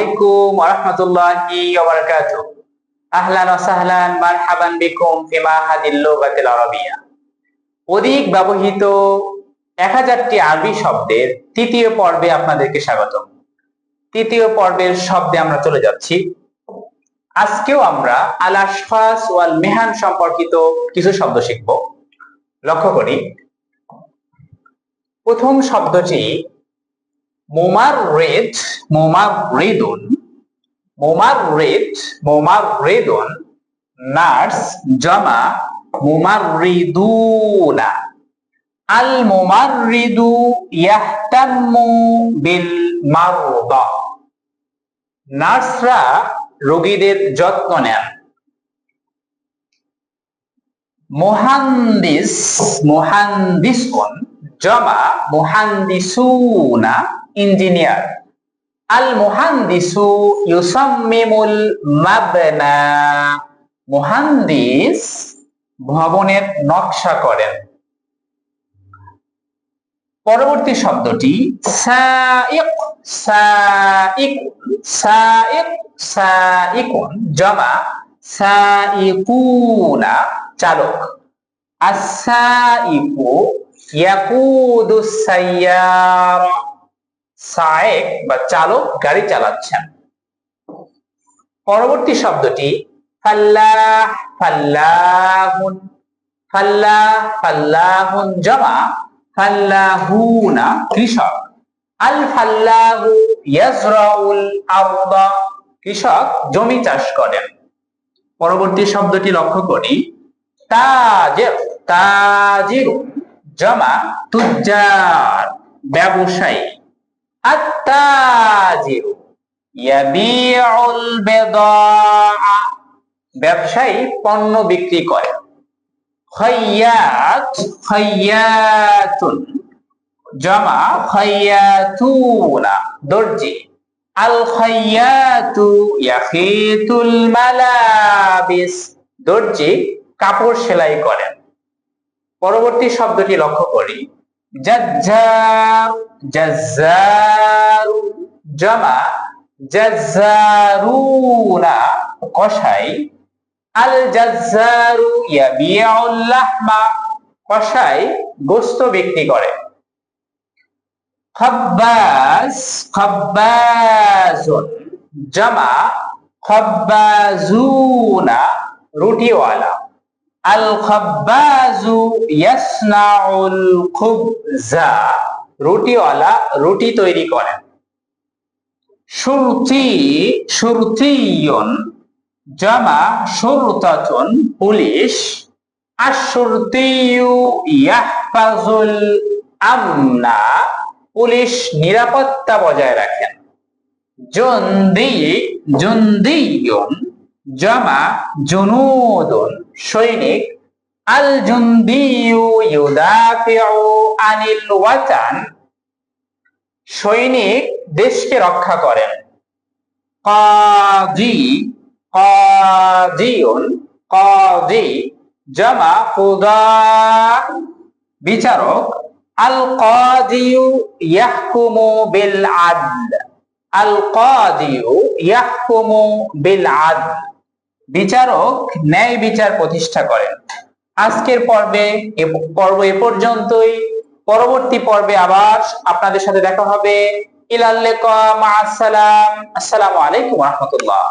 আলাইকুম ওয়া রাহমাতুল্লাহি ওয়া বারাকাতুহু আহলান ওয়া সাহলান মারহাবান বিকুম ফি মাহাদিল লুগাতিল আরাবিয়া অধিক ব্যবহৃত এক হাজারটি আরবি শব্দের তৃতীয় পর্বে আপনাদেরকে স্বাগতম। তৃতীয় পর্বের শব্দে আমরা চলে যাচ্ছি। আজকেও আমরা আল আশফাস ওয়াল মেহান সম্পর্কিত কিছু শব্দ শিখব। লক্ষ্য করি। প্রথম শব্দটি মোমার রেড মোমার রেদুন, মোমার রেড মোমার রেদুন, নার্স, জমা, মোমার রিদুনা। আল মোমার রিদু ইয়াহতাম্মু বিল মারদা। নার্সরা রোগীদের যত্ন নেন। মোহান্দিস, মোহান্দিসুন, জমা, মোহান্দিসুনা। ইঞ্জিনিয়ার। আল মুহান্দিসু ইউসাম্মিমুল মাবনা। মুহান্দিস ভবনের নকশা করেন। পরবর্তী শব্দটি সাইক সাইক সাইক সাইকুন জমা সাইকুনা চালক। আসাইকু ইয়াকুদুস সাইয়ারা সায়েক বা চালক গাড়ি চালাচ্ছেন। পরবর্তী শব্দটি ফাল্লাহ ফাল্লাহুন ফাল্লাহ ফাল্লাহুন জমা, ফাল্লাহুনা কৃষক। আল ফাল্লাহু ইয়াজরাউল আরদা, কৃষক জমি চাষ করেন। পরবর্তী শব্দটি লক্ষ্য করি, তাজির তাজির জমা তুজ্জার, ব্যবসায়ী। ব্যবসায়ী পণ্য বিক্রি করে। জমা হইয়া দর্জি। আল খয়াতু মালাবিস। দর্জি কাপড় সেলাই করেন। পরবর্তী শব্দটি লক্ষ্য করি। জাজ্জার জাজ্জারু জামা জাজ্জারুনা কসাই আল জাজ্জারু ইয়াবিউল লাহমা কসাই গোস্ত বিক্রি করে। খাব্বাস খাব্বাজুন জামা খাব্বাজুনা রুটিওয়ালা। আল ইয়াসনাউল খুবজা। রুটিওয়ালা রুটি তৈরি করেন। সুরতি, সুরতিয়ন, জামা, সুরতাতুন, পুলিশ। আশুরতিয়ু ইয়াহফাজুল আমনা। পুলিশ নিরাপত্তা বজায় রাখেন। জন্দি, জন্দিয়ন জামা জুনুদুন, সৈনিক আল জুন্দিয়ু ইউদাফিউ আনিল ওয়াতান, সৈনিক দেশকে রক্ষা করেন। কাজি, কাজিউন, কাজি, জামা কুদা বিচারক আল কাদিউ ইয়াহকুমু বিল আদল আল কাদিউ ইয়াহকুমু বিল আদল। বিচারক ন্যায় বিচার প্রতিষ্ঠা করেন। আজকের পর্বে পর্ব এ পর্যন্তই। পরবর্তী পর্বে আবার আপনাদের সাথে দেখা হবে। ইলাল্লেকা আসসালাম আসসালামু আলাইকুম রহমতুল্লাহ।